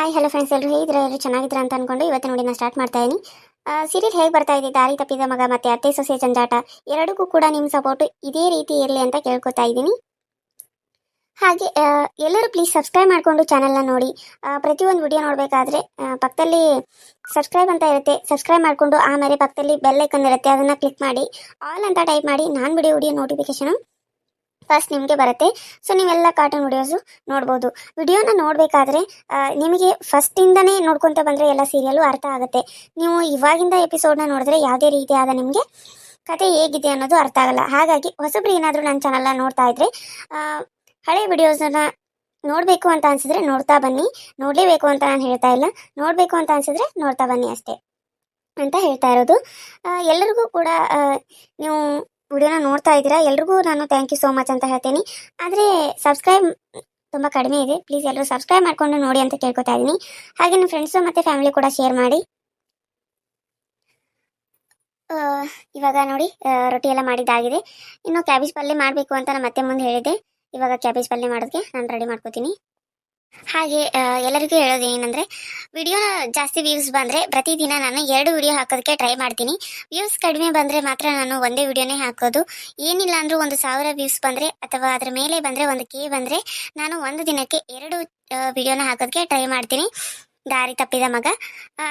Hi hello friends ಎಲ್ಲರೂ ಹೇಗಿದ್ರೆ ಎಲ್ಲರೂ ಚೆನ್ನಾಗಿದ್ರ ಅಂತ ಅಂದ್ಕೊಂಡು ಇವತ್ತು ನೋಡಿ ನಾನು ಸ್ಟಾರ್ಟ್ ಮಾಡ್ತಾ ಇದ್ದೀನಿ ಸೀರಿಯಲ್ ಹೇಗೆ ಬರ್ತಾ ಇದೆ? ದಾರಿ ತಪ್ಪಿದ ಮಗ ಮತ್ತೆ ಅತ್ತೆ ಸೊಸೆ ಜಂಜಾಟ ಎರಡಕ್ಕೂ ಕೂಡ ನಿಮ್ಮ ಸಪೋರ್ಟ್ ಇದೇ ರೀತಿ ಇರಲಿ ಅಂತ ಕೇಳ್ಕೊತಾ ಇದ್ದೀನಿ ಹಾಗೆ ಎಲ್ಲರೂ ಪ್ಲೀಸ್ ಸಬ್ಸ್ಕ್ರೈಬ್ ಮಾಡಿಕೊಂಡು ಚಾನಲ್ನ ನೋಡಿ. ಪ್ರತಿಯೊಂದು ವಿಡಿಯೋ ನೋಡಬೇಕಾದ್ರೆ ಪಕ್ಕದಲ್ಲಿ ಸಬ್ಸ್ಕ್ರೈಬ್ ಅಂತ ಇರುತ್ತೆ. ಸಬ್ಸ್ಕ್ರೈಬ್ ಮಾಡಿಕೊಂಡು ಆಮೇಲೆ ಪಕ್ಕದಲ್ಲಿ ಬೆಲ್ ಐಕನ್ ಇರುತ್ತೆ. ಅದನ್ನು ಕ್ಲಿಕ್ ಮಾಡಿ. ಆಲ್ ಅಂತ ಟೈಪ್ ಮಾಡಿ. ನಾನು ಬಿಡಿ ವಿಡಿಯೋ ನೋಟಿಫಿಕೇಶನು ಫಸ್ಟ್ ನಿಮಗೆ ಬರುತ್ತೆ. ಸೊ ನೀವೆಲ್ಲ ಕಾರ್ಟೂನ್ ವಿಡಿಯೋಸು ನೋಡ್ಬೋದು. ವಿಡಿಯೋನ ನೋಡಬೇಕಾದ್ರೆ ನಿಮಗೆ ಫಸ್ಟಿಂದನೇ ನೋಡ್ಕೊತ ಬಂದರೆ ಎಲ್ಲ ಸೀರಿಯಲ್ಲು ಅರ್ಥ ಆಗುತ್ತೆ. ನೀವು ಇವಾಗಿಂದ ಎಪಿಸೋಡ್ನ ನೋಡಿದ್ರೆ ಯಾವುದೇ ರೀತಿಯಾದ ನಿಮಗೆ ಕತೆ ಹೇಗಿದೆ ಅನ್ನೋದು ಅರ್ಥ ಆಗಲ್ಲ. ಹಾಗಾಗಿ ಹೊಸಬ್ರು ಏನಾದರೂ ನನ್ನ ಚಾನಲ್ನ ನೋಡ್ತಾ ಇದ್ರೆ ಆ, ಹಳೆ ವಿಡಿಯೋಸನ್ನ ನೋಡಬೇಕು ಅಂತ ಅನ್ಸಿದ್ರೆ ನೋಡ್ತಾ ಬನ್ನಿ. ನೋಡಲೇಬೇಕು ಅಂತ ನಾನು ಹೇಳ್ತಾ ಇಲ್ಲ. ನೋಡಬೇಕು ಅಂತ ಅನ್ಸಿದ್ರೆ ನೋಡ್ತಾ ಬನ್ನಿ ಅಷ್ಟೇ ಅಂತ ಹೇಳ್ತಾ ಇರೋದು. ಎಲ್ಲರಿಗೂ ಕೂಡ ನೀವು ವಿಡಿಯೋನ ನೋಡ್ತಾ ಇದ್ದೀರಾ? ಎಲ್ರಿಗೂ ನಾನು ಥ್ಯಾಂಕ್ ಯು ಸೋ ಮಚ್ ಅಂತ ಹೇಳ್ತೀನಿ. ಆದರೆ ಸಬ್ಸ್ಕ್ರೈಬ್ ತುಂಬ ಕಡಿಮೆ ಇದೆ. ಪ್ಲೀಸ್ ಎಲ್ಲರೂ ಸಬ್ಸ್ಕ್ರೈಬ್ ಮಾಡ್ಕೊಂಡು ನೋಡಿ ಅಂತ ಕೇಳ್ಕೊತಾ ಇದ್ದೀನಿ. ಹಾಗೆ ನಿಮ್ಮ ಫ್ರೆಂಡ್ಸು ಮತ್ತು ಫ್ಯಾಮಿಲಿ ಕೂಡ ಶೇರ್ ಮಾಡಿ. ಇವಾಗ ನೋಡಿ ರೊಟ್ಟಿ ಎಲ್ಲ ಮಾಡಿದ್ದಾಗಿದೆ. ಇನ್ನು ಕ್ಯಾಬೇಜ್ ಪಲ್ಯ ಮಾಡಬೇಕು ಅಂತ ನಾನು ಮತ್ತೆ ಮುಂದೆ ಹೇಳಿದ್ದೆ. ಇವಾಗ ಕ್ಯಾಬೇಜ್ ಪಲ್ಯ ಮಾಡೋದಕ್ಕೆ ನಾನು ರೆಡಿ ಮಾಡ್ಕೋತೀನಿ. ಹಾಗೆ ಎಲ್ಲರಿಗೂ ಹೇಳೋದು ಏನಂದ್ರೆ ವಿಡಿಯೋ ಜಾಸ್ತಿ ವ್ಯೂಸ್ ಬಂದ್ರೆ ಪ್ರತಿದಿನ ನಾನು ಎರಡು ವಿಡಿಯೋ ಹಾಕೋದಕ್ಕೆ ಟ್ರೈ ಮಾಡ್ತೀನಿ. ವ್ಯೂಸ್ ಕಡಿಮೆ ಬಂದ್ರೆ ಮಾತ್ರ ನಾನು ಒಂದೇ ವಿಡಿಯೋನೇ ಹಾಕೋದು. ಏನಿಲ್ಲ ಅಂದ್ರೆ ಒಂದು ಸಾವಿರ ವ್ಯೂಸ್ ಬಂದ್ರೆ ಅಥವಾ ಅದರ ಮೇಲೆ ಬಂದ್ರೆ ಒಂದು ಕೆ ಬಂದ್ರೆ ನಾನು ಒಂದು ದಿನಕ್ಕೆ ಎರಡು ವಿಡಿಯೋನ ಹಾಕೋದಕ್ಕೆ ಟ್ರೈ ಮಾಡ್ತೀನಿ. ದಾರಿ ತಪ್ಪಿದ ಮಗ.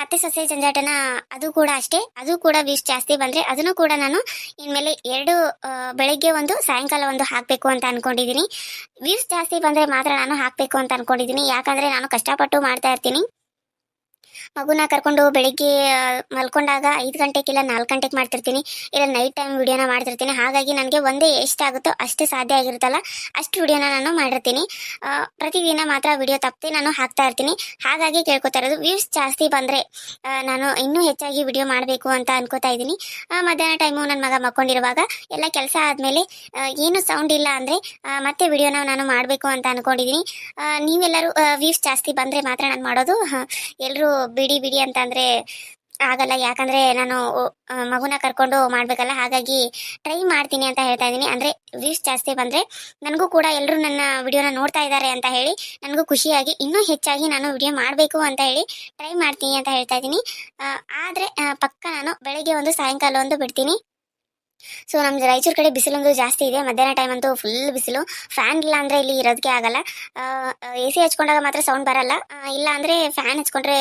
ಅತ್ತೆ ಸೊಸೆ ಜಂಜಾಟನ ಅದು ಕೂಡ ಅಷ್ಟೇ. ಅದು ಕೂಡ ವಿಶ್ ಜಾಸ್ತಿ ಬಂದ್ರೆ ಅದನ್ನು ಕೂಡ ನಾನು ಇನ್ಮೇಲೆ ಎರಡು ಬೆಳಗ್ಗೆ ಒಂದು, ಸಾಯಂಕಾಲ ಒಂದು ಹಾಕಬೇಕು ಅಂತ ಅನ್ಕೊಂಡಿದ್ದೀನಿ. ವಿಶ್ ಜಾಸ್ತಿ ಬಂದ್ರೆ ಮಾತ್ರ ನಾನು ಹಾಕ್ಬೇಕು ಅಂತ ಅನ್ಕೊಂಡಿದ್ದೀನಿ. ಯಾಕಂದ್ರೆ ನಾನು ಕಷ್ಟಪಟ್ಟು ಮಾಡ್ತಾ ಇರ್ತೀನಿ. ಮಗುನ ಕರ್ಕೊಂಡು ಬೆಳಿಗ್ಗೆ ಮಲ್ಕೊಂಡಾಗ ಐದು ಗಂಟೆಗಿಲ್ಲ ನಾಲ್ಕು ಗಂಟೆಗೆ ಮಾಡ್ತಿರ್ತೀನಿ. ಇಲ್ಲ ನೈಟ್ ಟೈಮ್ ವಿಡಿಯೋನ ಮಾಡ್ತಿರ್ತೀನಿ. ಹಾಗಾಗಿ ನನಗೆ ಒಂದೇ ಎಷ್ಟಾಗುತ್ತೋ ಅಷ್ಟು ಸಾಧ್ಯ ಆಗಿರುತ್ತಲ್ಲ, ಅಷ್ಟು ವಿಡಿಯೋನ ನಾನು ಮಾಡಿರ್ತೀನಿ. ಪ್ರತಿದಿನ ಮಾತ್ರ ವಿಡಿಯೋ ತಪ್ಪದೆ, ನಾನು ಹಾಕ್ತಾ ಇರ್ತೀನಿ. ಹಾಗಾಗಿ ಕೇಳ್ಕೊತಾ ಇರೋದು ವ್ಯೂಸ್ ಜಾಸ್ತಿ ಬಂದರೆ ನಾನು ಇನ್ನೂ ಹೆಚ್ಚಾಗಿ ವಿಡಿಯೋ ಮಾಡಬೇಕು ಅಂತ ಅನ್ಕೋತಾ ಇದ್ದೀನಿ. ಮಧ್ಯಾಹ್ನ ಟೈಮು ನನ್ನ ಮಗ ಮಕ್ಕೊಂಡಿರುವಾಗ ಎಲ್ಲ ಕೆಲಸ ಆದಮೇಲೆ ಏನು ಸೌಂಡ್ ಇಲ್ಲ ಅಂದರೆ ಮತ್ತೆ ವಿಡಿಯೋನ ನಾನು ಮಾಡಬೇಕು ಅಂತ ಅನ್ಕೊಂಡಿದ್ದೀನಿ. ನೀವೆಲ್ಲರೂ ವ್ಯೂಸ್ ಜಾಸ್ತಿ ಬಂದರೆ ಮಾತ್ರ ನಾನು ಮಾಡೋದು. ಎಲ್ಲರೂ ಬಿಡಿ. ಬಿಡಿ ಅಂತಂದರೆ ಆಗಲ್ಲ. ಯಾಕಂದ್ರೆ ನಾನು ಮಗುನ ಕರ್ಕೊಂಡು ಮಾಡಬೇಕಲ್ಲ, ಹಾಗಾಗಿ ಟ್ರೈ ಮಾಡ್ತೀನಿ ಅಂತ ಹೇಳ್ತಾ ಇದ್ದೀನಿ. ಅಂದ್ರೆ ವ್ಯೂಸ್ ಜಾಸ್ತಿ ಬಂದರೆ ನನಗೂ ಕೂಡ ಎಲ್ಲರೂ ನನ್ನ ವಿಡಿಯೋನ ನೋಡ್ತಾ ಇದ್ದಾರೆ ಅಂತ ಹೇಳಿ ನನಗೂ ಖುಷಿಯಾಗಿ ಇನ್ನೂ ಹೆಚ್ಚಾಗಿ ನಾನು ವಿಡಿಯೋ ಮಾಡಬೇಕು ಅಂತ ಹೇಳಿ ಟ್ರೈ ಮಾಡ್ತೀನಿ ಅಂತ ಹೇಳ್ತಾ ಇದ್ದೀನಿ. ಆದರೆ ಪಕ್ಕ ನಾನು ಬೆಳಗ್ಗೆ ಒಂದು ಸಾಯಂಕಾಲ ಒಂದು ಬಿಡ್ತೀನಿ. ಸೊ ನಮ್ಮ ರಾಯಚೂರು ಕಡೆ ಬಿಸಿಲೊಂದು ಜಾಸ್ತಿ ಇದೆ. ಮಧ್ಯಾಹ್ನ ಟೈಮ್ ಅಂತೂ ಫುಲ್ ಬಿಸಿಲು. ಫ್ಯಾನ್ ಇಲ್ಲ ಅಂದ್ರೆ ಇಲ್ಲಿ ಇರೋದಕ್ಕೆ ಆಗಲ್ಲ. ಎ ಸಿ ಹಚ್ಕೊಂಡಾಗ ಮಾತ್ರ ಸೌಂಡ್ ಬರಲ್ಲ. ಇಲ್ಲ ಅಂದರೆ ಫ್ಯಾನ್ ಹಚ್ಕೊಂಡ್ರೆ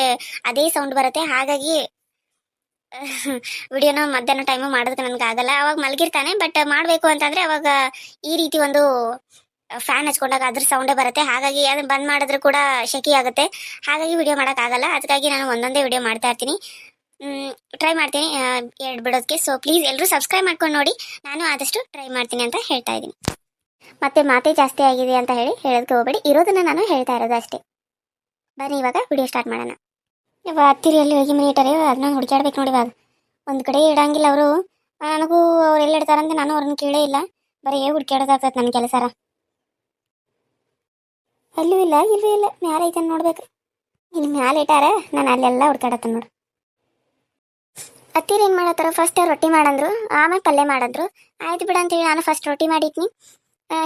ಅದೇ ಸೌಂಡ್ ಬರುತ್ತೆ. ಹಾಗಾಗಿ ವಿಡಿಯೋನ ಮಧ್ಯಾಹ್ನ ಟೈಮು ಮಾಡೋದಕ್ಕೆ ನನಗೆ ಆಗಲ್ಲ. ಅವಾಗ ಮಲಗಿರ್ತಾನೆ ಬಟ್ ಮಾಡಬೇಕು ಅಂತಂದರೆ ಅವಾಗ ಈ ರೀತಿ ಒಂದು ಫ್ಯಾನ್ ಹಚ್ಕೊಂಡಾಗ ಅದ್ರ ಸೌಂಡೇ ಬರುತ್ತೆ. ಹಾಗಾಗಿ ಅದನ್ನ ಬಂದ್ ಮಾಡಿದ್ರು ಕೂಡ ಶೆಕಿ ಆಗುತ್ತೆ. ಹಾಗಾಗಿ ವಿಡಿಯೋ ಮಾಡೋಕ್ಕಾಗಲ್ಲ ಅದಕ್ಕಾಗಿ ನಾನು ಒಂದೊಂದೇ ವಿಡಿಯೋ ಮಾಡ್ತಾ ಇರ್ತೀನಿ. ಟ್ರೈ ಮಾಡ್ತೀನಿ. ಎರಡು ಬಿಡೋದಕ್ಕೆ ಸೊ ಪ್ಲೀಸ್ ಎಲ್ಲರೂ ಸಬ್ಸ್ಕ್ರೈಬ್ ಮಾಡ್ಕೊಂಡು ನೋಡಿ. ನಾನು ಆದಷ್ಟು ಟ್ರೈ ಮಾಡ್ತೀನಿ ಅಂತ ಹೇಳ್ತಾ ಇದ್ದೀನಿ. ಮತ್ತೆ ಮಾತೇ ಜಾಸ್ತಿ ಆಗಿದೆ ಅಂತ ಹೇಳಿ ಹೇಳೋದಕ್ಕೆ ಹೋಗಬೇಡಿ. ಇರೋದನ್ನು ನಾನು ಹೇಳ್ತಾ ಇರೋದು ಅಷ್ಟೇ. ಬನ್ನಿ, ಇವಾಗ ವಿಡಿಯೋ ಸ್ಟಾರ್ಟ್ ಮಾಡೋಣ. ಇವಾಗ ಹತ್ತಿರಿಯಲ್ಲಿ ಹೋಗಿ ಮನೆ ಇಟ್ಟಾರೆ ಅದನ್ನ ಹುಡುಕಾಡ್ಬೇಕು ನೋಡಿ ಇವಾಗ. ಒಂದು ಕಡೆ ಇಡಂಗಿಲ್ಲ ಅವರು. ನನಗೂ ಅವ್ರು ಎಲ್ಲಿ ಇಡ್ತಾರಂತ ನಾನು ಅವ್ರನ್ನ ಕೇಳೇ ಇಲ್ಲ. ಬರೀ ಹುಡುಕಾಡೋದಾಗ್ತದೆ ನನ್ನ ಕೆಲಸರ ಅಲ್ಲೂ ಇಲ್ಲ, ಇಲ್ಲೂ ಇಲ್ಲ. ಮ್ಯಾಲೆ ಐತೆ ನೋಡ್ಬೇಕು. ಇಲ್ಲಿ ಮ್ಯಾಲೆ ಇಟ್ಟಾರ, ನಾನು ಅಲ್ಲೆಲ್ಲ ಹುಡ್ಕಾಡತ್ತೆ ನೋಡು. ಅತ್ತಿರ ಏನು ಮಾಡತ್ತಾರ ಫಸ್ಟ್ ರೊಟ್ಟಿ ಮಾಡಂದ್ರು, ಆಮೇಲೆ ಪಲ್ಯ ಮಾಡಂದ್ರು. ಆಯ್ತು ಬಿಡ ಅಂತ ಹೇಳಿ ನಾನು ಫಸ್ಟ್ ರೊಟ್ಟಿ ಮಾಡಿದ್ನಿ.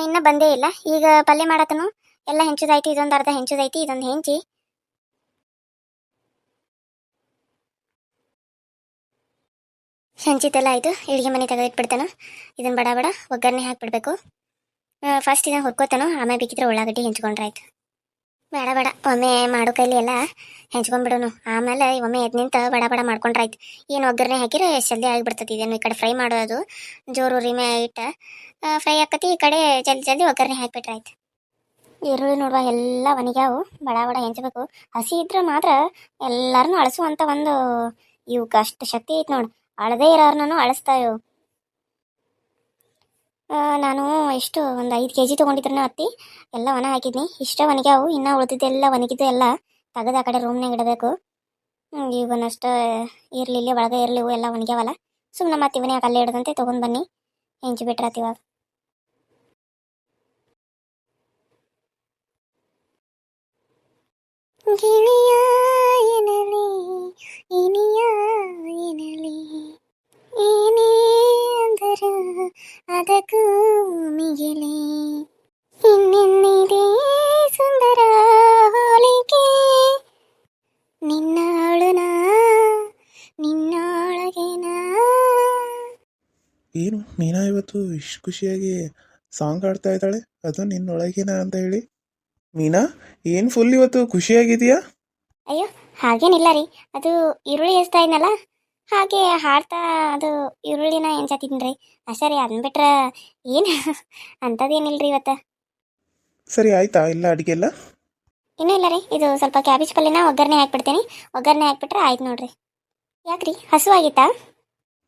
ಇನ್ನೂ ಬಂದೇ ಇಲ್ಲ. ಈಗ ಪಲ್ಯ ಮಾಡತ್ತನು. ಎಲ್ಲ ಹೆಂಚುದೈತಿ ಇದೊಂದು ಅರ್ಧ ಹೆಂಚುದೈತಿ ಇದೊಂದು ಹೆಂಚಿ. ಹೆಂಚಿತೆಲ್ಲ ಆಯ್ತು. ಇಳಿಗೆ ಮನೆ ತೆಗೆದಿಟ್ಬಿಡ್ತಾನು. ಇದನ್ನ ಬಡ ಬಡ ಒಗ್ಗರಣೆ ಹಾಕ್ಬಿಡ್ಬೇಕು. ಫಸ್ಟ್ ಇದನ್ನ ಹುರ್ಕೋತಾನು. ಆಮೇಲೆ ಬೇಕಿದ್ರೆ ಉಳ್ಳಾಗಡ್ಡಿ ಹೆಂಚ್ಕೊಂಡ್ರೆ ಆಯ್ತು ಬೇಡ ಬೇಡ. ಒಮ್ಮೆ ಮಾಡೋ ಕೈಲಿ ಎಲ್ಲ ಹೆಂಚ್ಕೊಂಡ್ಬಿಡೋನು. ಆಮೇಲೆ ಒಮ್ಮೆ ಎದ್ ನಿಂತು ಬಡ ಬಡ ಮಾಡ್ಕೊಂಡ್ರಾಯ್ತು. ಏನು ಒಗ್ಗರಣೆ ಎಷ್ಟು ಜಲ್ದಿ ಆಗಿಬಿಡ್ತತಿ ಇದೇನು ಈ ಕಡೆ ಫ್ರೈ ಮಾಡೋದು ಜೋರು ರಿಮೆ ಇಟ್ಟ ಫ್ರೈ ಆಕತಿ, ಈ ಕಡೆ ಜಲ್ದಿ ಜಲ್ದಿ ಒಗ್ಗರಣೆ ಹಾಕಿಬಿಟ್ರಾಯ್ತು. ಈರುಳ್ಳಿ ನೋಡುವ, ಎಲ್ಲ ಒಣಗ್ಯಾವು. ಬಡ ಬಡ ಹೆಂಚಬೇಕು. ಹಸಿ ಇದ್ರೆ ಮಾತ್ರ ಎಲ್ಲರನ್ನೂ ಅಳಿಸುವಂಥ ಒಂದು ಇವಕ್ಕೆ ಅಷ್ಟು ಶಕ್ತಿ ಐತೆ ನೋಡು. ಅಳದೇ ಇರೋರ್ನೂ ಅಳಿಸ್ತಾ ಇವು. ನಾನು ಎಷ್ಟು, ಒಂದು ಐದು ಕೆ ಜಿ ತೊಗೊಂಡಿದ್ರು ಅತ್ತಿ? ಎಲ್ಲ ಒಣ ಹಾಕಿದ್ನಿ. ಇಷ್ಟ ಒಣಗ್ಯಾವು, ಇನ್ನು ಉಳಿದಿದ್ದೆಲ್ಲ ಒಣಗಿದ್ದು ಎಲ್ಲ ತೆಗೆದು ಆ ಕಡೆ ರೂಮ್ನಾಗ ಇಡಬೇಕು. ಇವನಷ್ಟು ಇರಲಿ ಇಲ್ಲಿ, ಒಳಗೆ ಇರಲಿ ಎಲ್ಲ ಒಣಗ್ಯಾವಲ್ಲ. ಸುಮ್ಮನೆ ಮತ್ತೆ ಇವನೇ ಅಲ್ಲೇ ಹಿಡ್ದಂತೆ ತೊಗೊಂಡು ಬನ್ನಿ. ಹೆಂಚು ಬಿಟ್ರಾತ್ ಇವಾಗ. ಗಿಳಿಯ ಇಷ್ಟು ಖುಷಿಯಾಗಿ ಸಾಂಗ್ ಆಡ್ತಾ ಇದ್ದಾಳೆ. ಅದು ನಿನ್ನೊಳಗಿನ ಅಂತ ಹೇಳಿ. ಮೀನಾ ಏನು ಫುಲ್ ಇವತ್ತು ಖುಷಿಯಾಗಿದೆಯಾ? ಅಯ್ಯೋ ಹಾಗೇನಿಲ್ಲ ರೀ. ಅದು ಈರುಳ್ಳಿ ಎಸ್ತಾ ಇದ್ನಲ್ಲ? ಹಾಗೆ ಹಾಡ್ತಾ ಅದು ಈರುಳ್ಳಿನ ಏನ್ ರೀ. ಅಷ್ಟೇ ರೀ ಅದನ್ನ ಬಿಟ್ರೆ ಏನು ಅಂಥದ್ದೇನಿಲ್ಲ ರೀ ಇವತ್ತು? ಸರಿ ಆಯ್ತಾ? ಇಲ್ಲ ಅಡಿಗೆ ಎಲ್ಲ ಇನ್ನೂ ಇಲ್ಲ ರೀ. ಇದು ಸ್ವಲ್ಪ ಕ್ಯಾಬೇಜ್ ಪಲ್ಯನ ಒಗ್ಗರಣೆ ಹಾಕ್ಬಿಡ್ತೀನಿ. ಒಗ್ಗರಣೆ ಹಾಕ್ಬಿಟ್ರೆ ಆಯ್ತು ನೋಡ್ರಿ. ಯಾಕ್ರಿ? ಹಸು ಆಗಿತ್ತಾ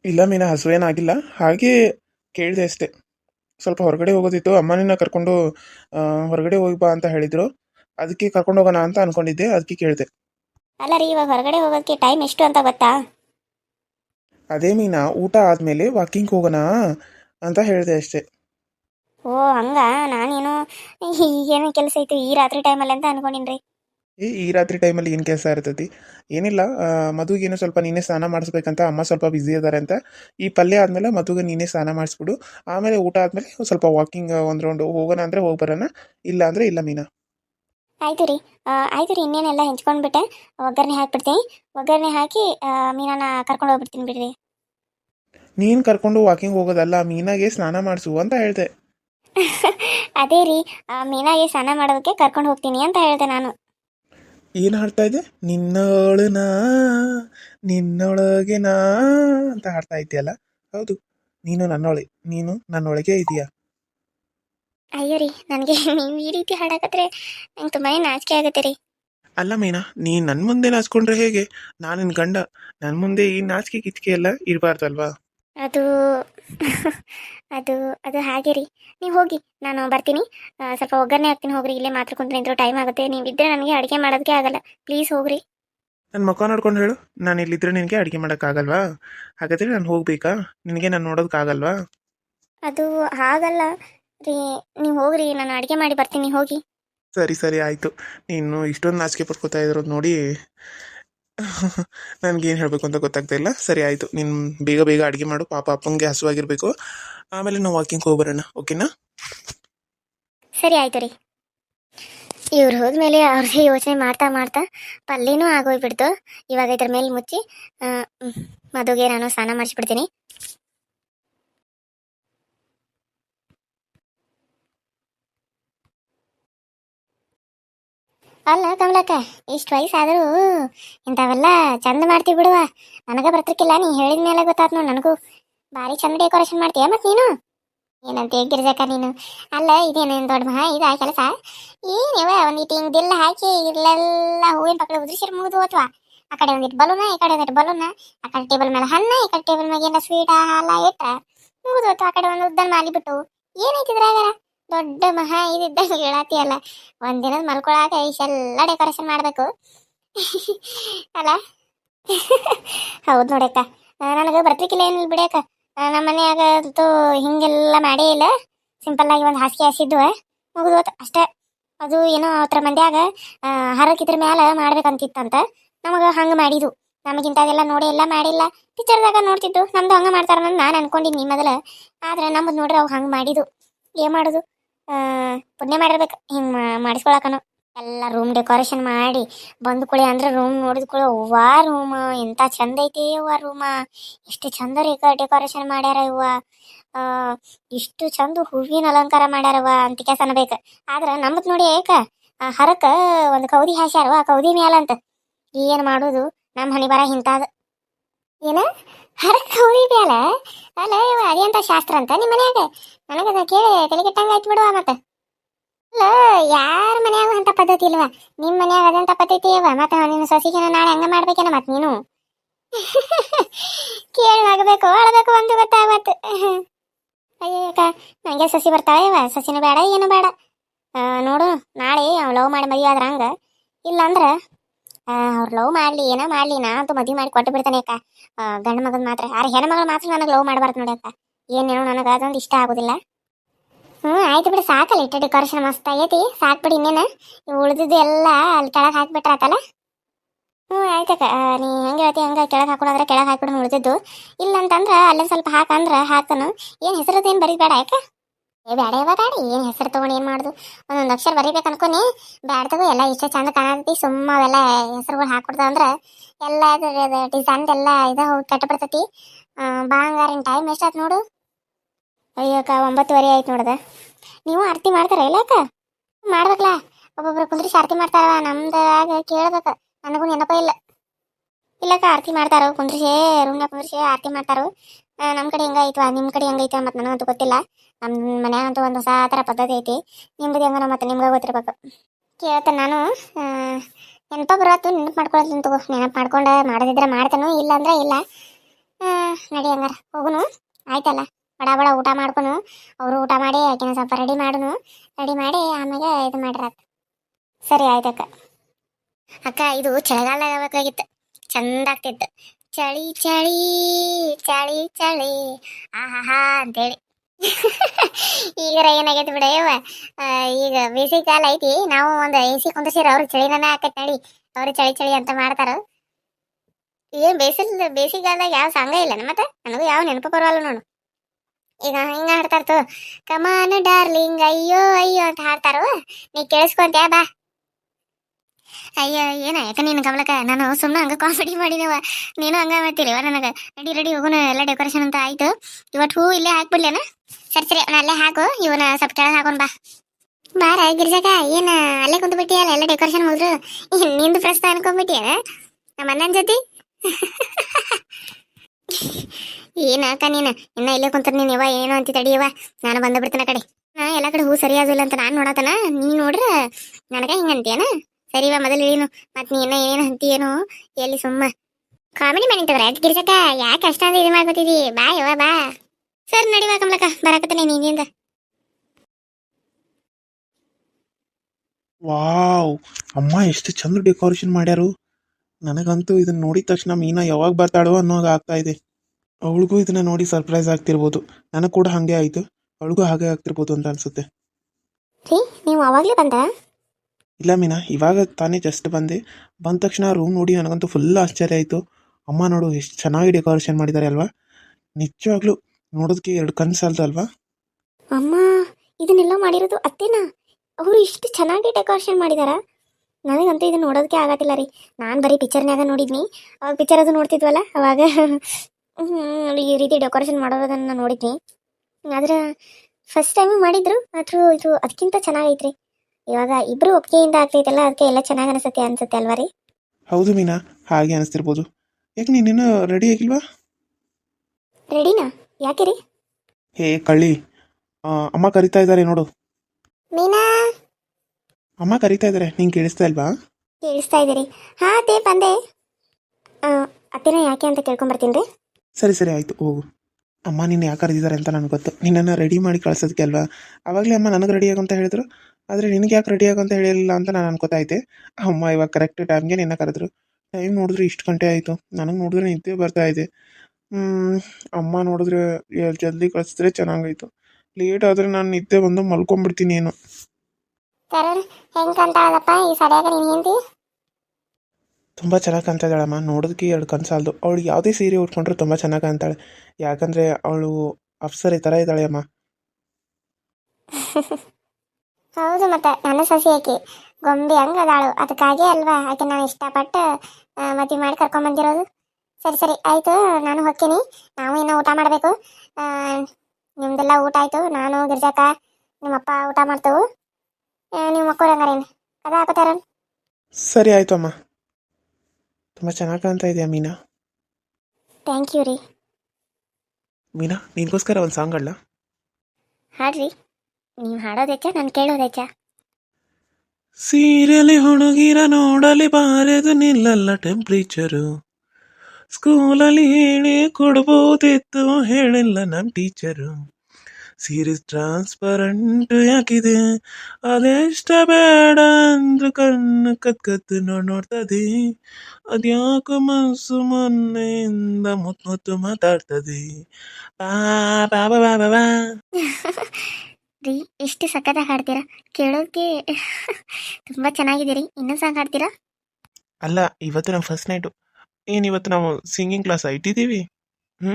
ಇಲ್ಲ ಮೀನಾ ಹಸುವೇನಾಗಿಲ್ಲ ಹಾಗೆ ಕೇಳಿದೆ ಅಷ್ಟೇ. ಸ್ವಲ್ಪ ಹೊರಗಡೆ ಹೋಗೋದಿತ್ತು. ಅಮ್ಮನನ್ನ ಕರ್ಕೊಂಡು ಹೊರಗಡೆ ಹೋಗಿ ಬಾ ಅಂತ ಹೇಳಿದ್ರು. ಅದಕ್ಕೆ ಕರ್ಕೊಂಡು ಹೋಗೋಣ ಅಂತ ಅನ್ಕೊಂಡಿದ್ದೆ. ಅದಕ್ಕೆ ಕೇಳಿದೆ. ಅಲ್ಲ ರೀ ಇವಾಗ ಹೊರಗಡೆ ಹೋಗೋಕ್ಕೆ ಟೈಮ್ ಎಷ್ಟು ಅಂತ ಗೊತ್ತಾ? ಅದೇ ಮೀನಾ ಊಟ ಆದಮೇಲೆ ವಾಕಿಂಗ್ ಹೋಗೋಣ ಅಂತ ಹೇಳಿದೆ ಅಷ್ಟೇ. ಓ ಹಂಗ? ನಾನೇನು ಈಗೇನೋ ಕೆಲಸ ಐತಿ ಈ ರಾತ್ರಿ ಟೈಮಲ್ಲಿ ಅಂತ ಅನ್ಕೊಂಡಿನ್ರಿ. ಏ ಈ ರಾತ್ರಿ ಟೈಮಲ್ಲಿ ಏನು ಕೆಲಸ ಇರ್ತೈತಿ? ಏನಿಲ್ಲ ಮಧುಗೇನು ಸ್ವಲ್ಪ ನೀನೇ ಸ್ನಾನ ಮಾಡಿಸ್ಬೇಕಂತ ಅಮ್ಮ ಸ್ವಲ್ಪ ಬ್ಯುಸಿ ಇದ್ದಾರೆ ಅಂತ. ಈ ಪಲ್ಯ ಆದಮೇಲೆ ಮಧುಗೆ ನೀನೇ ಸ್ನಾನ ಮಾಡಿಸ್ಬಿಡು. ಆಮೇಲೆ ಊಟ ಆದಮೇಲೆ ಸ್ವಲ್ಪ ವಾಕಿಂಗ್ ಒಂದು ರೌಂಡ್ ಹೋಗೋಣ ಅಂದರೆ ಹೋಗಿ ಬರೋಣ. ಇಲ್ಲ ಅಂದರೆ ಇಲ್ಲ ಮೀನಾ. ಆಯ್ತು ರೀ. ಆಯ್ತು ರೀ ಇನ್ನೇನೆಲ್ಲ ಹೆಂಚ್ಕೊಂಡ್ಬಿಟ್ಟೆ. ಒಗ್ಗರಣೆ ಹಾಕ್ಬಿಡ್ತೀನಿ. ಒಗ್ಗರಣೆ ಹಾಕಿ ಮೀನಾನ ಕರ್ಕೊಂಡು ಹೋಗ್ಬಿಡ್ತೀನಿ ಬಿಡ್ರಿ. ನೀನು ಕರ್ಕೊಂಡು ವಾಕಿಂಗ್ ಹೋಗೋದಲ್ಲ ಮೀನಾಗೆ ಸ್ನಾನ ಮಾಡಿಸು ಅಂತ ಹೇಳಿದೆ. ಅದೇ ರೀ ಮೀನಾಗೆ ಸ್ನಾನ ಮಾಡೋದಕ್ಕೆ ಕರ್ಕೊಂಡು ಹೋಗ್ತೀನಿ ಅಂತ ಹೇಳಿದೆ ನಾನು. ಏನು ಹಾಡ್ತಾ ಇದೆ? ನಾ ನಿನ್ನೊಳಗೆ ನಾ ಅಂತ ಹಾಡ್ತಾ ಇದೆಯಲ್ಲ ಹೌದು. ನೀನು ನನ್ನೊಳೆ ನೀನು ನನ್ನೊಳಗೆ ಇದೆಯಾ? ಅಯ್ಯೋ ರೀ ನನಗೆ ನೀವು ಈ ರೀತಿ ಹಾಡಾಕತ್ರೆ ನಂಗೆ ತುಂಬಾ ನಾಚಿಕೆ ಆಗುತ್ತೆ ರೀ. ಅಲ್ಲ ಮೀನಾ ನೀ ನನ್ನ ಮುಂದೆ ನಾಚ್ಕೊಂಡ್ರೆ ಹೇಗೆ? ನಾನು ನಿನ್ನ ಗಂಡ ನನ್ನ ಮುಂದೆ ಈ ನಾಚಿಕೆ ಕಿಚ್ಕೆ ಎಲ್ಲ ಇರಬಾರ್ದಲ್ವಾ? ಅದು ಅದು ಅದು ಹಾಗೆ ರೀ. ನೀವು ಹೋಗಿ ನಾನು ಬರ್ತೀನಿ. ಸ್ವಲ್ಪ ಒಗ್ಗರಣೆ ಹಾಕ್ತೀನಿ ಹೋಗ್ರಿ. ಇಲ್ಲೇ ಮಾತ್ರ ಕುಂತ ನಿಂತರೂ ಟೈಮ್ ಆಗುತ್ತೆ. ನೀವು ಇದ್ದರೆ ನನಗೆ ಅಡುಗೆ ಮಾಡೋದಕ್ಕೆ ಆಗಲ್ಲ. ಪ್ಲೀಸ್ ಹೋಗ್ರಿ. ನನ್ನ ಮುಖ ನೋಡ್ಕೊಂಡು ಹೇಳು. ನಾನು ಇಲ್ಲಿದ್ರೆ ನಿನಗೆ ಅಡುಗೆ ಮಾಡೋಕ್ಕಾಗಲ್ವಾ ಹಾಗಾದರೆ ನಾನು ಹೋಗ್ಬೇಕಾ? ನಿನಗೆ ನಾನು ನೋಡೋದಕ್ಕಾಗಲ್ವಾ ಅದು ಆಗಲ್ಲ ರೀ. ನೀವು ಹೋಗ್ರಿ ನಾನು ಅಡುಗೆ ಮಾಡಿ ಬರ್ತೀನಿ ಹೋಗಿ. ಸರಿ ಸರಿ ಆಯಿತು. ನೀನು ಇಷ್ಟೊಂದು ನಾಚಿಕೆ ಪಡ್ಕೋತಾ ಇದ್ರು ನೋಡಿ ನನಗೇನು ಹೇಳಬೇಕು ಅಂತ ಗೊತ್ತಾಗ್ತಾ ಇಲ್ಲ. ಸರಿ, ಆಯಿತು. ನೀನು ಬೇಗ ಬೇಗ ಅಡುಗೆ ಮಾಡು. ಪಾಪ ಅಪ್ಪಂಗೆ ಹಸುವಾಗಿರಬೇಕು. ಆಮೇಲೆ ನಾವು ವಾಕಿಂಗ್ ಹೋಗ್ಬರೋಣ ಓಕೆನಾ ಸರಿ, ಆಯ್ತು ರೀ. ಇವ್ರು ಹೋದ್ಮೇಲೆ ಅವ್ರಿಗೆ ಯೋಚನೆ ಮಾಡ್ತಾ ಮಾಡ್ತಾ ಪಲ್ಯನೂ ಆಗೋಗ್ಬಿಡ್ತು. ಇವಾಗ ಇದ್ರ ಮೇಲೆ ಮುಚ್ಚಿ ಮದುವೆಗೆ ನಾನು ಸ್ನಾನ ಮಾಡಿಸ್ಬಿಡ್ತೀನಿ. ಅಲ್ಲ ಕಮಲಕ್ಕ, ಇಷ್ಟು ವಯಸ್ಸಾದರೂ ಇಂಥವೆಲ್ಲ ಚಂದ ಮಾಡ್ತೀವಿ ಬಿಡುವ. ನನಗ ಬರ್ತಿರ್ಕಿಲ್ಲ, ನೀ ಹೇಳಿದ ಮೇಲೆ ಗೊತ್ತಾತ್ ನೋಡು ನನಗೂ. ಭಾರಿ ಚಂದ ಡೆಕೋರೇಷನ್ ಮಾಡ್ತೀಯ ಮತ್ತು ನೀನು? ಏನಂತ ಗಿರ್ಜಕ್ಕ ನೀನು. ಅಲ್ಲ, ಇದೇನೇನು ದೊಡ್ಡ ಮಹಾ, ಇದಾ ಕೆಲಸ? ಏನಿವ ಒಂದಿಟ್ಟು ಹಿಂಗೆ ದಿಲ್ಲ ಹಾಕಿ ಇಲ್ಲೆಲ್ಲ ಹೂವಿನ ಪಕ್ಕದ ಉದ್ರಿಸಿರ್ ಮುಗಿದು ಅಥವಾ? ಆ ಕಡೆ ಒಂದಿಟ್ಟು ಬಲೂನ, ಈ ಕಡೆ ಒಂದಿಟ್ಟು ಬಲೂನ, ಆ ಕಡೆ ಟೇಬಲ್ ಮೇಲೆ ಹಣ್ಣ, ಈ ಕಡೆ ಟೇಬಲ್ ಮೇಲೆ ಏನಾರ ಸ್ವೀಟ ಹಾಲ ಇಟ್ಟ ಮುಗಿದು ಹೋತು ಆ ಕಡೆ ಒಂದು ಉದ್ದನ್ ಮಾಲಿ ಬಿಟ್ಟು. ಏನೈತಿದ್ರಾಗ ದೊಡ್ಡ ಮಹಾ ಇದ್ದಂಗೆ ಹೇಳತ್ತೀಯಲ್ಲ ಒಂದಿನದ ಮಲ್ಕೊಳಾಕ ಇಷ್ಟೆಲ್ಲ ಡೆಕೋರೇಷನ್ ಮಾಡ್ಬೇಕು. ಅಲ್ಲ? ಹೌದು ನೋಡಕ್ಕ. ನನಗೆ ಬರ್ತಿಕ್ಕಿಲ್ಲ ಏನಿಲ್ಲ ಬಿಡಕ್ಕ ನಮ್ಮ ಮನೆಯಾಗ ಅಂತೂ ಹಿಂಗೆಲ್ಲ ಮಾಡೇ ಇಲ್ಲ. ಸಿಂಪಲ್ ಆಗಿ ಒಂದು ಹಾಸಿಗೆ ಹಾಸಿದ್ವ ಮುಗಿದು ಅಷ್ಟೇ. ಅದು ಏನೋ ಅವತ್ರ ಮಂದ್ಯಾಗ ಹರಕಿದ್ರ ಮ್ಯಾಲ ಮಾಡ್ಬೇಕಂತಿತ್ತಂತ. ನಮಗೆ ಹಂಗೆ ನಮಗಿಂತ ಅದೆಲ್ಲ ನೋಡಿ ಎಲ್ಲ ಮಾಡಿಲ್ಲ. ಪಿಕ್ಚರ್ದಾಗ ನೋಡ್ತಿದ್ದು ನಮ್ದು ಹಂಗೆ ಮಾಡ್ತಾರ ನಾನು ಅನ್ಕೊಂಡಿನಿ ಮೊದಲು. ಆದ್ರೆ ನಮ್ದು ನೋಡ್ರಿ ಅವು ಹಂಗೆ ಮಾಡಿದು ಏನು ಮಾಡೋದು? ಪುಣ್ಯ ಮಾಡಿರ್ಬೇಕು. ಹಿಂಗೆ ಮಾಡಿಸ್ಕೊಳಕನು ಎಲ್ಲ ರೂಮ್ ಡೆಕೋರೇಷನ್ ಮಾಡಿ ಬಂದು ಕುಳಿ ಅಂದ್ರೆ ರೂಮ್ ನೋಡಿದ ಕುಳಿ ಅವ್ವ ರೂಮ್ ಎಂತ ಚಂದ ಐತಿ ಅವ್ವ ರೂಮ ಎಷ್ಟು ಚಂದ ಡೆಕೋರೇಷನ್ ಮಾಡ್ಯಾರ ಇವ ಆ, ಇಷ್ಟು ಚಂದ ಹೂವಿನ ಅಲಂಕಾರ ಮಾಡ್ಯಾರವ ಅಂತ ಕೆಲಸ ಅನ್ಬೇಕು. ಆದ್ರೆ ನಮ್ಮದು ನೋಡಿ ಏಕ ಹರಕ ಒಂದು ಕೌದಿ ಹಾಸ್ಯಾರವ ಆ ಕೌದಿ ಮ್ಯಾಲ ಅಂತ. ಏನ್ ಮಾಡೋದು? ನಮ್ಮ ಹಣಿ ಬರ ಹಿಂತಾದ. ಏನ? ಹರಕ ಹೋಗಿದ್ಯಲ್ಲ ಅಲ್ಲ ಇವ ಅದೇಂತ ಶಾಸ್ತ್ರ ಅಂತ ನಿಮ್ಮ ಮನ್ಯಾಗ. ನನಗದ ಕೇಳಿ ತಲೆಗೆಟ್ಟಂಗ ಆಯ್ತು ಬಿಡುವ ಮತ್ತೆ. ಅಲ್ಲ, ಯಾರ ಮನ್ಯಾಗ ಅಂತ ಪದ್ಧತಿ ಇಲ್ವಾ? ನಿಮ್ಮ ಮನ್ಯಾಗ ಅದಂತ ಪದ್ಧತಿ ಇವ. ಮತ್ತೆ ನಿನ್ನ ಸೊಸಿಗೆನ ನಾಳೆ ಹಂಗ ಮಾಡ್ಬೇಕೇನ ಮತ್ ನೀನು? ಕೇಳಿ ನಗಬೇಕು ಒಂದು ಗೊತ್ತಾಗತ್ತು ಅಯ್ಯಕ್ಕ ನಂಗೆ ಸಸಿ ಬರ್ತಾಳೆ ಇವ. ಸಸಿನೂ ಬೇಡ ಏನು ಬೇಡ. ನೋಡು, ನಾಳೆ ಅವ್ ಲವ್ ಮಾಡಿ ಮದುವೆ ಆದ್ರ ಹಂಗ. ಇಲ್ಲ ಅಂದ್ರ ಅವ್ರು ಲವ್ ಮಾಡ್ಲಿ, ಏನೋ ಮಾಡ್ಲಿ, ನಾ ಅಂತೂ ಮದುವೆ ಮಾಡಿ ಕೊಟ್ಟು ಬಿಡ್ತಾನೆ ಅಕ್ಕ. ಗಂಡ ಮಗನ್ ಮಾತ್ರ. ಆದ್ರೆ ಹೆಣ್ಮಗಳು ಮಾತ್ರ ನನಗೆ ಲವ್ ಮಾಡಬಾರ್ದು ನೋಡಿ ಅಕ್ಕ. ಏನೇನೋ ನನಗೆ ಅದೊಂದು ಇಷ್ಟ ಆಗೋದಿಲ್ಲ. ಹ್ಞೂ ಆಯ್ತು ಬಿಡಿ, ಸಾಕಲ್ಲ ಇಟ್ಟ ಡೆಕೋರೇಷನ್ ಮಸ್ತ್ ಆಗೈತಿ. ಸಾಕ್ ಬಿಡಿ ಇನ್ನೇನು. ಉಳಿದಿದ್ದು ಎಲ್ಲ ಅಲ್ಲಿ ಕೆಳಗೆ ಹಾಕ್ಬಿಟ್ರಾತಲ್ಲ. ಹ್ಞೂ ಆಯ್ತಕ್ಕ ನೀ ಹೆಂಗೆ ಹೇಳ್ತಿ, ಹಂಗೆ ಕೆಳಗೆ ಹಾಕೊಳಂದ್ರೆ ಕೆಳಗೆ ಹಾಕ್ಬಿಡು ಉಳಿದಿದ್ದು. ಇಲ್ಲ ಅಂತಂದ್ರೆ ಅಲ್ಲೇ ಸ್ವಲ್ಪ ಹಾಕಂದ್ರೆ ಹಾಕನು ಏನು ಹೆಸರದ್ದು ಏನು ಬರೀ ಬೇಡ ಯಾಕೆ ಏ ಬೇಡ ಯಾವ ಬ್ಯಾಡ ಏನು ಹೆಸರು ತೊಗೊಂಡು ಏನು ಮಾಡುದು? ಒಂದೊಂದು ಅಕ್ಷರ ಬರೀಬೇಕು ಅನ್ಕೊನಿ. ಬ್ಯಾಡ ತಗೋ ಎಲ್ಲ ಇಷ್ಟ ಚಂದ ಕಾಣತಿ ಸುಮ್ಮ ಅವೆಲ್ಲ ಹೆಸರುಗಳು ಹಾಕ್ಬಿಡ್ತಾವ ಅಂದ್ರೆ ಎಲ್ಲ ಡಿಸೈನ್ ಎಲ್ಲ ಇದು ಹೋಗಿ ಕೆಟ್ಟ ಬಾಂಗಾರಿನ ಟೈಮ್ ಎಷ್ಟಾಯ್ತು ನೋಡು? ಅಯ್ಯಕ್ಕ ಒಂಬತ್ತುವರೆ ಆಯ್ತು ನೋಡ್ದ. ನೀವು ಆರತಿ ಮಾಡ್ತಾರ ಇಲ್ಲ ಅಕ್ಕ? ಮಾಡ್ಬೇಕಲ್ಲ ಒಬ್ಬೊಬ್ರು ಕುಂದ್ರಿಸಿ ಆರತಿ ಮಾಡ್ತಾರ ನಮ್ದಾಗ ಕೇಳ್ಬೇಕು. ನನಗೂ ನೆನಪ ಇಲ್ಲ. ಇಲ್ಲಕ್ಕ, ಆರತಿ ಮಾಡ್ತಾರೋ? ಕುಂದ್ರಿಸೇ ರೂಮ್ನಾಗ ಕುಂದ್ರಿಸೇ, ಆರತಿ ಮಾಡ್ತಾರೋ? ನಮ್ಮ ನಮ್ ಕಡೆ ಹೆಂಗೈತ್ವ ನಿಮ್ಮ ಕಡೆ ಹೆಂಗೈತೆ ಮತ್ತೆ ನನಗಂತೂ ಗೊತ್ತಿಲ್ಲ. ನಮ್ಮ ಮನ್ಯಾಗಂತೂ ಒಂದು ಹೊಸ ಥರ ಪದ್ಧತಿ ಐತಿ. ನಿಮ್ದು ಹೆಂಗನ ಮತ್ತೆ ನಿಮ್ಗೆ ಗೊತ್ತಿರ್ಬೇಕು. ಕೇಳ್ತೇನೆ ನಾನು. ನೆನಪ ಬರತ್ತು ನೆನಪು ಮಾಡ್ಕೊಳತ್ತೀನಿ ತಗೋ. ನೆನಪು ಮಾಡ್ಕೊಂಡು ಮಾಡೋದಿದ್ರೆ ಮಾಡ್ತಾನು ಇಲ್ಲ. ಅಂದ್ರೆ ಇಲ್ಲ ನಡಿ ಹಂಗಾರ, ಹೋಗುನು. ಆಯ್ತಲ್ಲ, ಬಡ ಬಡ ಊಟ ಮಾಡ್ಕೊನು. ಅವರು ಊಟ ಮಾಡಿ ಆಕಿನ ಸ್ವಲ್ಪ ರೆಡಿ ಮಾಡುನು. ರೆಡಿ ಮಾಡಿ ಆಮೇಲೆ ಇದು ಮಾಡ್ರ ಸರಿ ಆಯ್ತಕ್ಕ ಅಕ್ಕ. ಇದು ಚಳಿಗಾಲ ಆಗಬೇಕಾಗಿತ್ತು ಚಂದ ಆಗ್ತಿತ್ತು. ಚಳಿ ಚಳಿ ಚಳಿ ಚಳಿ. ಆಹಾ ಅಂತೇಳಿ. ಈಗ ಏನಾಗೈತಿ ಬಿಡಯ್ಯವ ಈಗ ಬೇಸಿಗೆ ಕಾಲ ಐತಿ, ನಾವು ಒಂದು ಎ ಸಿ ಅವ್ರ ಚಳಿನ ಆಕೈತಿ ನಡಿ, ಅವ್ರ ಚಳಿ ಚಳಿ ಅಂತ ಮಾಡ್ತಾರ. ಏನ್ ಬೇಸಿಲ್ ಬೇಸಿಗೆಗಾಲದಾಗ ಯಾವ ಸಂಘ ಇಲ್ಲ ಮತ್ತೆ? ನನಗೂ ಯಾವ ನೆನಪು ಬರವಲ್ಲ ನೋಡು. ಈಗ ಹಿಂಗ ಹಾಡ್ತಾರ ಕಮಾನು ಡಾರ್ಲಿಂಗ್, ಅಯ್ಯೋ ಅಯ್ಯೋ ಅಂತ ಹಾಡ್ತಾರೋ? ನೀ ಕೇಳಿಸ್ಕೊಂತ್ಯಾ ಬಾ. ಅಯ್ಯೋ, ಏನ ಯಾಕ ನೀನು ಕಮಲಕ ನಾನು ಸುಮ್ಮನೆ ಹಂಗ ಕಾಮಿಡಿ ಮಾಡಿದವ. ನೀನು ಹಂಗ ಮಾಡ್ತೀರಿವ ನನಗೆ. ರೆಡಿ ರೆಡಿ ಹೋಗೋಣ ಎಲ್ಲ ಡೆಕೋರೇಷನ್ ಅಂತ ಆಯ್ತು. ಇವತ್ತು ಹೂ ಇಲ್ಲೇ ಹಾಕ್ಬಿಡ್ಲೇನ? ಸರಿ ಸರಿ ಅಲ್ಲೇ ಹಾಕು. ಇವನ ಸ್ವಲ್ಪ ಕೆಳಗೆ ಹಾಕೋಣ ಬಾ. ಬಾರ, ಗಿರ್ಜಾಕ, ಏನ ಅಲ್ಲೇ ಕುಂತು ಬಿಟ್ಟಿಯಲ್ಲ ಎಲ್ಲ ಡೆಕೋರೇಷನ್ ಮುಗಿದ್ರು? ನಿಂದು ಪ್ರಸ್ತ ಅನ್ಕೊಂಡ್ಬಿಟ್ಟಿಯ ನಮ್ಮ ಅಣ್ಣನ ಜೊತೆ? ಏನಕ್ಕ ನೀನು? ಇನ್ನ ಇಲ್ಲೇ ಕುಂತರ್ ನೀನು ಯವ್ವ, ಏನು ಅಂತ ತಡಿಯವ ನಾನು ಬಂದ ಬಿಡ್ತೇನೆ ಕಡೆ. ಎಲ್ಲ ಕಡೆ ಹೂ ಸರಿಯಾದಿಲ್ಲ ಅಂತ ನಾನು ನೋಡತನ. ನೀ ನೋಡ್ರ? ನನಗ ಹಿಂಗ ಅಂತೀಯನ ಸರಿವಾ ಮೊದಲು ಏನು ಮತ್ ನೀ ಏನೋ ಏನೇನು ಅಂತೀಯೇನು ಎಲ್ಲಿ ಸುಮ್ಮ. ಕಾಮಿಡಿ ಮಾಡಿಂತವ್ರ ಯಾಕ ಯಾಕೆ ಅಂದ್ರೆ ಇದು ಮಾಡ್ಕೊತಿದಿ? ಬಾ ಯವ್ವ ಬಾ. ಸರ್ ನಡಿವಾ ಕಮಲಕ್ಕ ನೀನು ನೀನಿಂದ ವಾವ್ ಅಮ್ಮ ಎಷ್ಟು ಚಂದ ಡೆಕೋರೇಷನ್ ಮಾಡ್ಯಾರು. ನನಗಂತೂ ಇದನ್ನ ನೋಡಿದ ತಕ್ಷಣ ಮೀನಾ ಯಾವಾಗ ಬರ್ತಾಳೋ ಅನ್ನೋದು ಆಗ್ತಾ ಇದೆ. ಅವಳಿಗೂ ಇದನ್ನ ನೋಡಿ ಸರ್ಪ್ರೈಸ್ ಆಗ್ತಿರ್ಬೋದು. ನನಗೆ ಕೂಡ ಹಾಗೆ ಆಯ್ತು. ಅವಳಿಗೂ ಹಾಗೆ ಆಗ್ತಿರ್ಬೋದು ಅಂತ ಅನ್ಸುತ್ತೆ. ನೀವು ಅವಾಗ್ಲೇ ಬಂದ? ಇಲ್ಲ ಮೀನಾ, ಇವಾಗ ತಾನೇ ಜಸ್ಟ್ ಬಂದೆ. ಬಂದ ತಕ್ಷಣ ರೂಮ್ ನೋಡಿ ನನಗಂತೂ ಫುಲ್ ಆಶ್ಚರ್ಯ ಆಯಿತು. ಅಮ್ಮ ನೋಡು, ಎಷ್ಟು ಚೆನ್ನಾಗಿ ಡೆಕೋರೇಷನ್ ಮಾಡಿದ್ದಾರೆ ಅಲ್ವಾ? ನಿಜವಾಗ್ಲೂ ನೋಡೋದಕ್ಕೆ ಎರಡು ಕನ್ಸು ಸಾಲ್ತಲ್ವಾ ಅಮ್ಮ, ಇದನ್ನೆಲ್ಲ ಮಾಡಿರೋದು ಅತ್ತೇನಾ? ಅವರು ಇಷ್ಟು ಚೆನ್ನಾಗಿ ಡೆಕೋರೇಷನ್ ಮಾಡಿದಾರ? ನನಗಂತೂ ಇದನ್ನ ನೋಡೋದಕ್ಕೆ ಆಗತ್ತಿಲ್ಲ ರೀ. ನಾನು ಬರೀ ಪಿಕ್ಚರ್ನಾಗ ನೋಡಿದ್ನಿ. ಅವಾಗ ಪಿಕ್ಚರ್ ಅದು ನೋಡ್ತಿದ್ವಲ್ಲ, ಅವಾಗ ಈ ರೀತಿ ಡೆಕೋರೇಷನ್ ಮಾಡೋದನ್ನು ನೋಡಿದ್ನಿ. ಆದ್ರೆ ಫಸ್ಟ್ ಟೈಮ್ ಮಾಡಿದ್ರು, ಆದ್ರೂ ಇದು ಅದಕ್ಕಿಂತ ಚೆನ್ನಾಗೈತ್ರಿ. ಇವಾಗ ಇಬ್ರು ಒಪ್ಪಿಗೆಯಿಂದ ಆಗ್ತೈತಲ್ಲ ಅದಕ್ಕೆ ಎಲ್ಲ ಚೆನ್ನಾಗಿ ಅನಿಸುತ್ತೆ ಅನ್ಸುತ್ತೆ ಅಲ್ವಾ ರೀ? ಹೌದು ಮೀನಾ ಹಾಗೆ ಅನಿಸ್ತಿರ್ಬೋದು. ಯಾಕೆ ನೀನೇನು ರೆಡಿ ಆಗಿಲ್ವಾ? ರೆಡಿನಾ ಯಾಕೆ ರೀ? ಹೇ ಕಳ್ಳಿ ಆ, ಅಮ್ಮ ಕರಿತಾ ಇದ್ದಾರೆ ನೋಡು. ಮೀನಾ? ಅಮ್ಮ ಕರಿತಾ ಇದ್ದಾರೆ ನಿಂಗೆ ಕೇಳಿಸ್ತಾ ಇಲ್ವಾ? ಕೇಳಿಸ್ತಾ ಇದ್ದೀರಿ ಹಾ ಅತ್ತೆ ಬಂದೆ. ಆ, ಅತ್ತೆನ ಯಾಕೆ ಅಂತ ಕೇಳ್ಕೊಂಬರ್ತೀನಿ ರೀ? ಸರಿ ಸರಿ ಆಯಿತು ಹೋಗು. ಅಮ್ಮ ನಿನ್ನ ಯಾಕೆ ಕರೆದಿದ್ದಾರೆ ಅಂತ ನನಗೆ ಗೊತ್ತು. ನಿನ್ನನ್ನು ರೆಡಿ ಮಾಡಿ ಕಳ್ಸೋದಕ್ಕೆ ಅಲ್ವಾ? ಆವಾಗಲೇ ಅಮ್ಮ ನನಗೆ ರೆಡಿ ಅಂತ ಹೇಳಿದ್ರು. ಆದರೆ ನಿನಗೆ ಯಾಕೆ ರೆಡಿ ಅಂತ ಹೇಳಿರಲಿಲ್ಲ ಅಂತ ನಾನು ಅನ್ಕೋತಾ ಇದ್ದೆ ಅಮ್ಮ ಇವಾಗ ಕರೆಕ್ಟ್ ಟೈಮ್ಗೆ ನಿನ್ನ ಕರೆದ್ರು. ಟೈಮ್ ನೋಡಿದ್ರೆ ಇಷ್ಟು ಗಂಟೆ ಆಯಿತು. ನನಗೆ ನೋಡಿದ್ರೆ ನಿದ್ದೆ ಬರ್ತಾ ಇದೆ. ಅಮ್ಮ ನೋಡಿದ್ರೆ ಜಲ್ದಿ ಕಳಿಸಿದ್ರೆ ಚೆನ್ನಾಗಾಯ್ತು. ಲೇಟ್ ಆದರೆ ನಾನು ನಿದ್ದೆ ಬಂದು ಮಲ್ಕೊಂಡ್ಬಿಡ್ತೀನಿ ಏನು. ಕರಣ್ ಹೆಂಗ್ ಕಂತಾಳದಪ್ಪ ಈ ಸರಿಯಾಗಿ ನೀನು ಹಿಂದಿ ತುಂಬ ಚೆನ್ನಾಗಿ ಕಾಣ್ತಾ ಇದ್ದಾಳಮ್ಮ. ನೋಡೋದಕ್ಕೆ ಎರಡು ಕನ್ಸಾಲ್ದು. ಅವಳು ಯಾವುದೇ ಸೀರೆ ಉಟ್ಕೊಂಡ್ರು ತುಂಬ ಚೆನ್ನಾಗಿ ಕಾಣ್ತಾಳೆ. ಯಾಕಂದರೆ ಅವಳು ಅಪ್ಸರೆ ಥರ ಇದ್ದಾಳೆ ಅಮ್ಮ ಹೌದು ಮತ್ತೆ ನನ್ನ ಸಸಿ ಆಕಿ. ಗೊಂಬೆ ಹಂಗ ಅದಾಳು. ಅದಕ್ಕಾಗಿ ಅಲ್ವಾ? ಆಕೆ ನಾನು ಇಷ್ಟಪಟ್ಟು ಮದ್ವೆ ಮಾಡಿ ಕರ್ಕೊಂಡ್ ಬಂದಿರೋದು. ಸರಿ ಸರಿ ಆಯ್ತು. ನಾನು ಹೋಗ್ತೀನಿ. ನಾವು ಇನ್ನೂ ಊಟ ಮಾಡಬೇಕು. ನಿಮ್ದೆಲ್ಲ ಊಟ ಆಯ್ತು. ನಾನು ಗಿರ್ಜಾಕ ನಿಮ್ಮಪ್ಪ ಊಟ ಮಾಡ್ತೇವು. ನೀವು ಮಕ್ಕಳು ಹಂಗಾರೇನು ಅದ ಹಾಕೋತಾರ ಸರಿ ಆಯ್ತು ಅಮ್ಮ ತುಂಬ ಚೆನ್ನಾಗಿ ಕಾಣ್ತಾ ಇದೆಯಾ ಮೀನಾ? ಥ್ಯಾಂಕ್ ಯು ರೀ. ಮೀನಾ ನಿನಗೋಸ್ಕರ ಒಂದು ಸಾಂಗ್ ಅಲ್ಲ ಹಾಡ್ರಿ. ನೀವು ಹಾಡೋದೆಚ್ಚ ನಾನು ಕೇಳೋದೆಚ್ಚ ಸೀರೆಲಿ ಹುಡುಗಿರ ನೋಡಲಿ ಬಾರದು ನಿಲ್ಲಲ್ಲ ಟೆಂಪ್ರೇಚರು ಸ್ಕೂಲಲ್ಲಿ ಹೇಳಿ ಕೊಡ್ಬೋದಿತ್ತು ಹೇಳಿಲ್ಲ ನಮ್ಮ ಟೀಚರು ಸೀರೆ ಟ್ರಾನ್ಸ್ಪರೆಂಟ್ ಯಾಕಿದೆ ಅದೆಷ್ಟ ಬೇಡ ಅಂದ್ರೆ ಕಣ್ಣು ಕತ್ ಕತ್ತು ನೋಡ್ ನೋಡ್ತದೆ. ಅದ್ಯಾಕೋ ಮನಸ್ಸು ಮೊನ್ನೆಯಿಂದ ಮುತ್ತು ಮುತ್ತು ಮಾತಾಡ್ತದೆ ಬಾ ಬಾ ಬಾ ಬಾ ಬಾ. ರೀ ಎಷ್ಟು ಸಖತ್ತಾಗಿ ಹಾಡ್ತೀರಾ? ಕೇಳೋಕೆ ತುಂಬ ಚೆನ್ನಾಗಿದ್ದೀರಿ. ಇನ್ನೂ ಸಾಂಗ್ ಹಾಡ್ತೀರಾ? ಅಲ್ಲ ಇವತ್ತು ನಮ್ಮ ಫಸ್ಟ್ ನೈಟು ಏನು ಇವತ್ತು ನಾವು ಸಿಂಗಿಂಗ್ ಕ್ಲಾಸ್ ಇಟ್ಟಿದ್ದೀವಿ ಹ್ಞೂ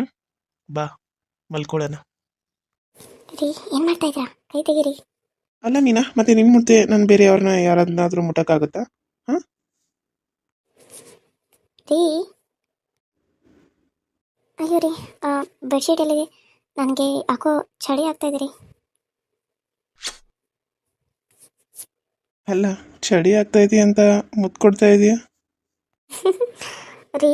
ಬಾ ಮಲ್ಕೊಳ್ಳೋಣ. ರೀ ಏನು ಮಾಡ್ತಾ ಇದ್ದೀರಾ? ಕೈ ತೆಗೀರಿ. ಅಲ್ಲ ಮೀನಾ ಮತ್ತೆ ನಿನ್ನ ಮುಟ್ಟೆ ನಾನು ಬೇರೆ ಅವ್ರನ್ನ ಯಾರಾದ್ರೂ ಮುಟ್ಟಕ್ಕಾಗುತ್ತಾ? ರೀ. ಅಯ್ಯೋ ರೀ ಬೆಡ್ಶೀಟ್ ಎಲ್ಲಿದೆ ನನಗೆ ಯಾಕೋ ಚಳಿ ಆಗ್ತಾ ಇದೆ ರೀ. ಅಲ್ಲ ಚಳಿ ಆಗ್ತಾ ಇದೆಯಾ ಅಂತ ಮುತ್ತು ಕೊಡ್ತಾ ಇದೆಯಾ? ರೀ